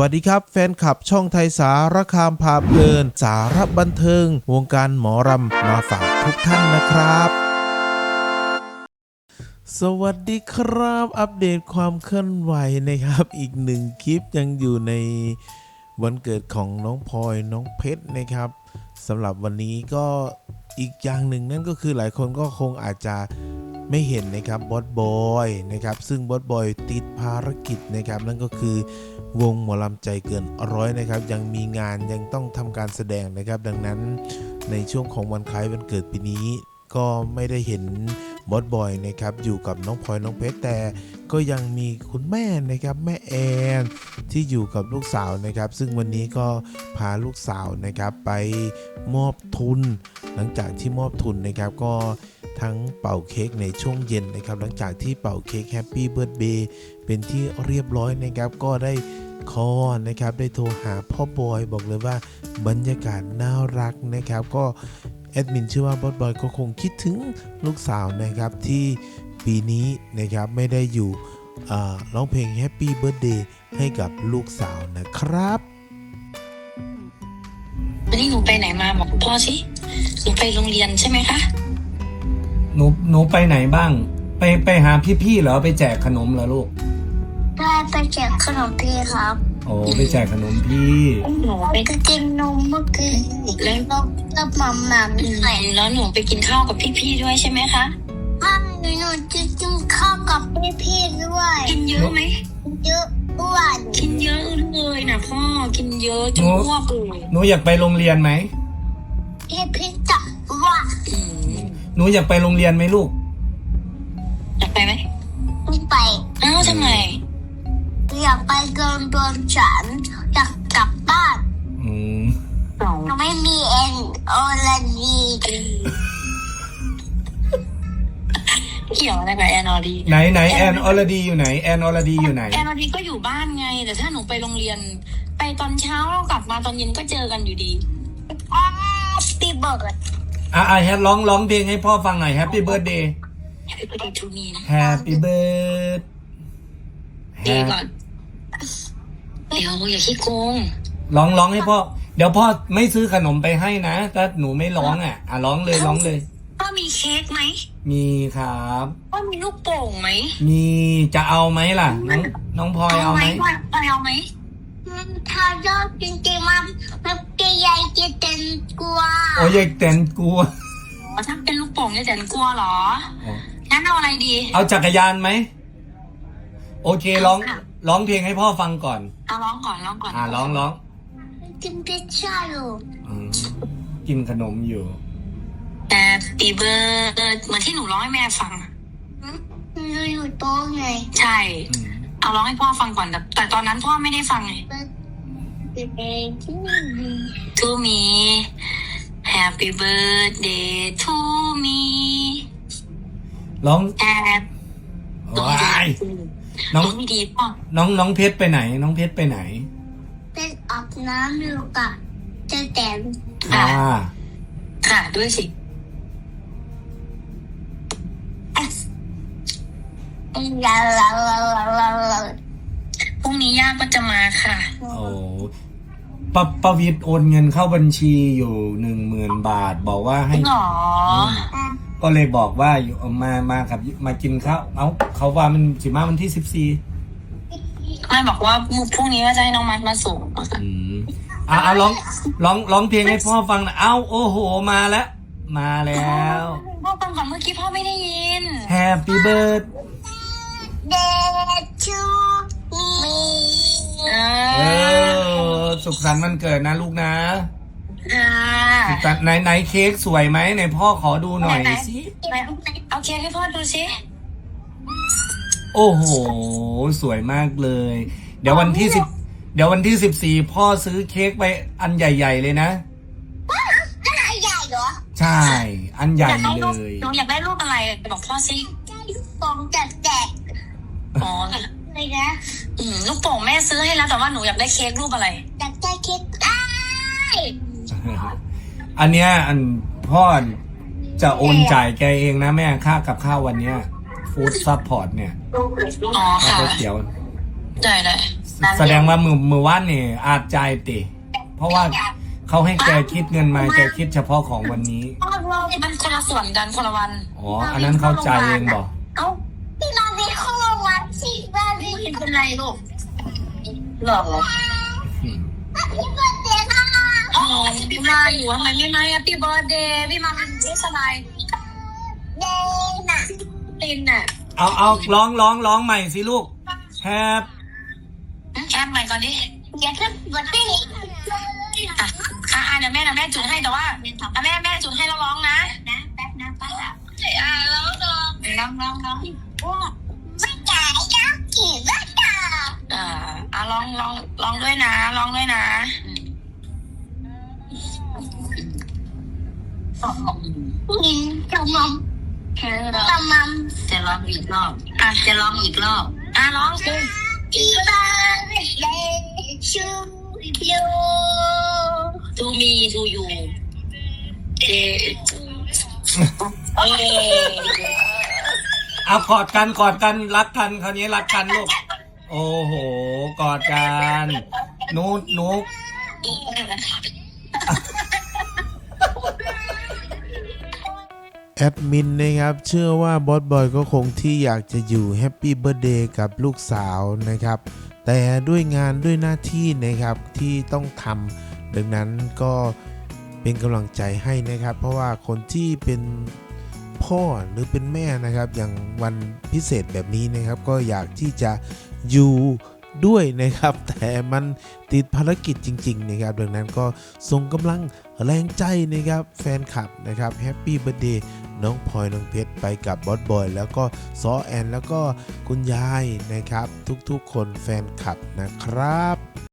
วัสดีครับ แฟนคลับช่องไทยสารคามพาเพลิน สารบันเทิง วงการหมอรำมาฝากทุกท่านนะครับ สวัสดีครับ อัปเดตความเคลื่อนไหวนะครับ อีกหนึ่งคลิปยังอยู่ในวันเกิดของน้องพลอยน้องเพชรนะครับสำหรับวันนี้ก็อีกอย่างหนึ่งนั่นก็คือหลายคนก็คงอาจจะ ไม่เห็นนะครับบอสบอยนะครับซึ่งบอสบอยติดภารกิจนะครับนั่นก็คือวงหมอลำใจเกินร้อยนะครับยังมีงานยังต้องทำการแสดงนะครับ ดังนั้นในช่วงของวันคล้ายวันเกิดปีนี้ ก็ไม่ได้เห็นบอสบอยนะครับอยู่กับน้องพลอยน้องเพชรแต่ก็ยังมีคุณแม่นะครับแม่แอนที่อยู่กับลูกสาวนะครับ ซึ่งวันนี้ก็พาลูกสาวนะครับไปมอบทุน หลังจากที่มอบทุนนะครับก็ ทั้งเป่าเค้กในช่วงเย็นนะครับหลังจากที่เป่าเค้กแฮปปี้เบิร์ดเดย์เป็นที่เรียบร้อยนะครับก็ได้คอนะครับได้โทรหาพ่อบอยบอกเลยว่าบรรยากาศน่ารักนะครับ ก็แอดมินเชื่อว่าบอสบอยก็คงคิดถึงลูกสาวนะครับที่ปีนี้นะครับไม่ได้อยู่ร้องเพลง Happy Birthday ให้กับลูกสาวนะครับวันนี้หนูไปไหนมาบอกคุณพ่อสิหนูไปโรงเรียนใช่ไหมคะ หนูหนูไปไหนบ้าง ไปไปหาพี่ๆเหรอไปแจกขนมเหรอลูกได้ไปแจกขนมพี่ครับโอ้ไปแจกขนมพี่หนูไปก็กินนมเมื่อกี้แล้วก็กับมัมมัมอืมใส่แล้วหนูไปกินข้าวกับพี่ๆด้วยใช่ไหมคะข้าวหนูหนูจะกินข้าวกับพี่พี่ๆด้วยกินเยอะไหมเยอะอ้วนกินเยอะเลยนะพ่อกินเยอะจนหนูอ้วกเลยหนูอยากไปโรงเรียนไหม หนูอยากไปโรงเรียนไหมลูก อยากไปไหมไม่ไปอ้าวทำไมอยากไปเกินโดนฉันอยากกลับบ้านอืมหนูไม่มีเอ็นโอลาดีเกี่ยวอะไรกับแอนอดีไหนไหนแอนออลดีอยู่ไหนแอนออลดีอยู่ไหนแอนอดีก็อยู่บ้านไง แต่ถ้าหนูไปโรงเรียน ไปตอนเช้าแล้วกลับมาตอนเย็นก็เจอกันอยู่ดีอ้าวปีเบิร์ด อะอะแฮปร้องร้องเพลงให้พ่อฟังหน่อย Happy Birthday Happy birthday to me นะ Happy Birthday เดก่อนเดี๋ยวอย่าขี้โกงร้องร้องให้พ่อ เดี๋ยวพ่อไม่ซื้อขนมไปให้นะถ้าหนูไม่ร้องอะ อะร้องเลยร้องเลย พ่อมีเค้กไหมมีครับ พ่อมีลูกโป่งไหมมีจะเอาไหมล่ะ น้องน้องพลอยเอาไหมพ่อเอาไหมมันทายอดจริงๆมันมัน จะใหญ่จะเต็มกว่าโอ้ยายเต็นกลัว อ๋อถ้าเป็นลูกโป่งเนี่ยแสนกลัวเหรอ งั้นเอาอะไรดี เอาจักรยานไหม โอเคร้องร้องเพลงให้พ่อฟังก่อน เอาร้องก่อนร้องก่อนอ่าร้องร้องกินพิซซ่าอยู่อืมกินขนมอยู่ แต่ปีเบอร์เหมือนที่หนูร้องให้แม่ฟังหนูอยู่โต๊ะไงใช่ อืมเอาร้องให้พ่อฟังก่อนแต่แต่ตอนนั้นพ่อไม่ได้ฟังไงเป็น ที่ดี to me Happy birthday to me ร้อง and โอ้ยน้น้อองงไม่ดีพ่อน้องน้องเพชรไปไหน น้องเพชรไปไหน เป็นอาบน้ำอยู่กับเจะแตนอ่า ค่ะด้วยสิลาลาลาลาลาลาพ รุ่งนี้ย่าก็จะมาค่ะ โอ้ปะประวิตรโอนเงินเข้าบัญชีอยู่หนึ่งหมื่นบาท บอกว่าให้หรอก็เลยบอกว่าอยู่เอามามากับมากินข้าวเอ้าเขาว่ามันสิมาวันที่สิบสี่แม่บอกว่าพรุ่งนี้ว่าจะให้น้องมัดมาส่งอืมอะเอาร้องร้องร้องเพลงให้พ่อฟังหนะเอ้าโอ้โหมาแล้ว มาแล้ว พ่อฟังก่อนเมื่อกี้พ่อไม่ได้ยิน Happy birthday เดชู มีเออ สุขสันต์วันเกิดนะลูกนะค่ะสุขสันต์ไหนไหนเค้กสวยไหมไหนพ่อขอดูหน่อยสิไหนเอาเค้กให้พ่อดูสิโอ้โห สวยมากเลย เดี๋ยววันที่สิบเดี๋ยววันที่สิบสี่พ่อซื้อเค้กไปอันใหญ่ ๆ เลยนะขนาดใหญ่เหรอใช่ อันใหญ่อยากได้เลรูปย หนูอยากได้รูปอะไรบอกพ่อสิฟองแตกแตกอ๋อ เลยนะอืมลูกโป่งแม่ซื้อให้แล้วแต่ว่าหนูอยากได้เค้กรูปอะไร อยากได้เค้กได้อันเนี้ยอันพ่อจะโอนจ่ายแกเองนะแม่ค่ากับข้าววันเนี้ยฟู้ดซัพพอร์ตเนี่ยอ๋อเอาค่ะก๋วยเตี๋ยวได้ได้สแสดงว่ามือมือว่านนี่อาจใจายติ เพราะว่าเขาให้แกคิดเงินมาแกคิดเฉพาะของวันนี้มันคนละส่วนกันคนละวัน อ๋อ อันนั้นเข้าใจายเองบอก เอ้าพี่มาไปเข้าโรงพยาบาลสิ บ้านพี่ไม่เป็นไรลูกหรอพี่เปิดเสียงอะอ๋อพี่มาอยู่ทำไมไม่มาแฮปปี้เบิร์ดเดย์พี่มาเป็นเทสบายเดนอะตินน่ะเอาเอาร้องร้องร้องใหม่สิลูกแฮปแอปใหม่ก่อนดิอย่าขึ้นบนที่อะอะอะเดี๋ยวแม่เดี๋ยวแม่จุดให้แต่ว่าอะแม่แม่จุดให้แล้วร้องนะนะแป๊บนะป้าอะร้องร้องร้องร้องร้องไม่จ่าย ก็กี่บ้าจ่าอ่าอะร้องร้องร้องด้วยนะร้องด้วยนะหินกระมังเธอกระมังจะร้องอีกรอบอะจะร้องอีกรอบอะร้องสิที่บ้านเลยชูยู to me to you เอเอ เอากอดกันกอดกันรักกันคราวนี้รักกันลูก โอ้โหกอดกันนุกนุกแอดมินนะครับ เชื่อว่าบอสบอยก็คงที่อยากจะอยู่แฮปปี้เบ t ร์เดย์กับลูกสาวนะครับ แต่ด้วยงานด้วยหน้าที่นะครับที่ต้องทำดังนั้นก็เป็นกำลังใจให้นะครับ เพราะว่าคนที่เป็น พ่อหรือเป็นแม่นะครับ อย่างวันพิเศษแบบนี้นะครับ ก็อยากที่จะอยู่ด้วยนะครับ แต่มันติดภารกิจจริง ๆ นะครับ ดังนั้นก็ส่งกำลังแรงใจนะครับ แฟนคลับนะครับแฮปปี้เบ t ร์เดย์น้องพลอยน้องเพชรไปกับบอสบอย แล้วก็ซอแอน แล้วก็คุณยายนะครับ ทุกๆคนแฟนคลับนะครับ